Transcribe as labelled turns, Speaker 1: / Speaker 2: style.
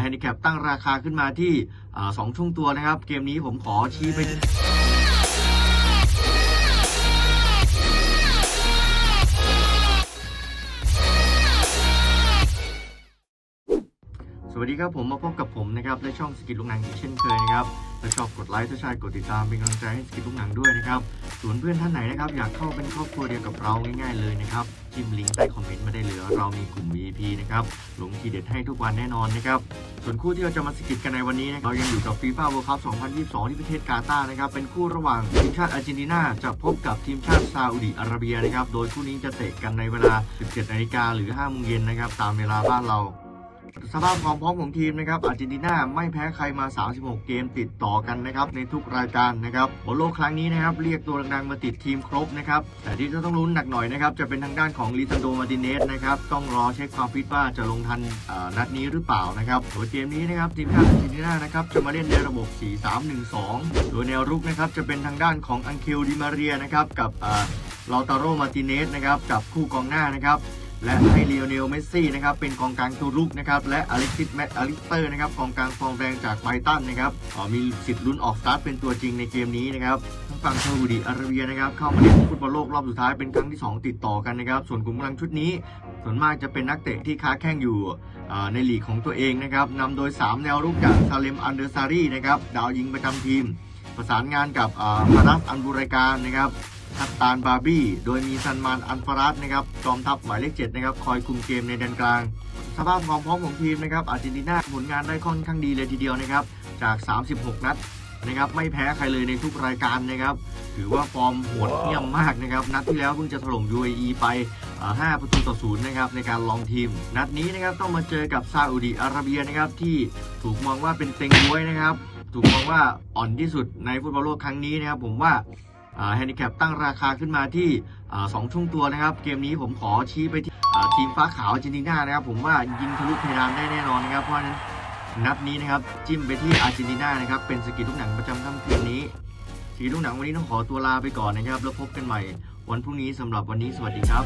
Speaker 1: แฮนดิแคปตั้งราคาขึ้นมาที่อ่าสองช่วงตัวนะครับ เกมนี้ผมขอชี้ไปสวัสดีครับผมมาพบกับผมนะครับในช่องสกิลลูกนังอีกเช่นเคยนะครับ ถ้าชอบกดไลค์ถ้าใช่กดติดตามเป็นกำลังใจให้สกิลลูกหนังด้วยนะครับส่วนเพื่อนท่านไหนนะครับอยากเข้าเป็นครอบครัวเดียวกับเราง่ายๆเลยนะครับจิ้มลิงก์ใต้คอมเมนต์มาได้เลยเรามีกลุ่ม VIP นะครับลงทีเด็ดให้ทุกวันแน่นอนนะครับส่วนคู่ที่เราจะมาสกิลกันในวันนี้นะครับเรายังอยู่กับฟีฟ่า World Cup 2022 ที่ประเทศกาตาร์นะครับเป็นคู่ระหว่างทีมชาติอาร์เจนตินาจะพบกับทีมชาติซาอุดิอาระเบียนะครับโดยคู่นี้จะเตะกันในเวลา 17นาฬิกาหรือ5โมงเย็นนะครับตามเวลาบ้านเรา สภาพความพร้อมของทีมนะครับอาร์เจนตินาไม่แพ้ใครมา 36 เกมติดต่อกันนะครับในทุกรายการนะครับบอลโลกครั้งนี้นะครับเรียกตัวดังๆมาติดทีมครบนะครับแต่ที่จะต้องลุ้นหนักหน่อยนะครับจะเป็นทางด้านของลิซันโดมาติเนสนะครับต้องรอเช็คความฟิตว่าจะลงทันนัดนี้หรือเปล่านะครับโดยเกมนี้นะครับทีมชาติอาร์เจนตินานะครับจะมาเล่นในระบบ 4-3-1-2 โดยแนวรุกนะครับจะเป็นทางด้านของอังเคลดิมาเรียนะครับกับลอตาโรมาติเนสนะครับกับคู่กองหน้านะครับ และให้เลโอเนลเมสซี่นะครับเป็นกองกลางตัวรุกนะครับและอเล็กซิสแมตอลิสเตอร์นะครับกองกลางฟอร์มแรงจากไบตันนะครับออมีสิทธิ์ลุ้นออกสตาร์ทเป็นตัวจริงในเกมนี้นะครับทางฝั่งซาอุดิอาระเบียนะครับเข้ามาเล่นฟุตบอลโลกรอบสุดท้ายเป็นครั้งที่ 2 ติดต่อกันนะครับส่วนกลุ่มกำลังชุดนี้ ส่วนมากจะเป็นนักเตะที่ค้าแข่งอยู่ในลีกของตัวเองนะครับนำโดย 3 แนวรุกจากซาเลมอันเดอร์ซารีนะครับดาวยิงประจำทีม ประสานงานกับพารัสอันบุรายการนะครับ ทัตตานบาร์บี้ โดยมีซันมานอันฟารัสนะครับจอมทัพหมายเลขเจ็ดนะครับคอยคุมเกมในแดนกลาง สภาพความพร้อมของทีมนะครับอาร์เจนตินาผลงานได้ค่อนข้างดีเลยทีเดียวนะครับจาก 36 นัดนะครับไม่แพ้ใครเลยในทุกรายการนะครับถือว่าฟอร์มโหดเยี่ยมมากนะครับนัดที่แล้วเพิ่งจะถล่ม UAE ไป 5 ประตูต่อศูนย์นะครับในการลองทีม นัดนี้นะครับต้องมาเจอกับซาอุดิอาระเบียนะครับที่ถูกมองว่าเป็นเต็งบ้วยนะครับ ถูกมองว่าอ่อนที่สุดในฟุตบอลโลกครั้งนี้นะครับผมว่า แฮนดิแคปตั้งราคาขึ้นมาที่สองช่วงตัวนะครับ เกมนี้ผมขอชี้ไปที่ทีมฟ้าขาวอาร์เจนตินานะครับผมว่ายิงทะลุเพดานได้แน่นอนนะครับเพราะฉะนั้นนัดนี้นะครับจิ้มไปที่อาร์เจนตินานะครับเป็นสกิลทุกหนังประจำค่ำคืนนี้สกิลทุกหนังวันนี้ต้องขอตัวลาไปก่อนนะครับ แล้วพบกันใหม่วันพรุ่งนี้สำหรับวันนี้สวัสดีครับ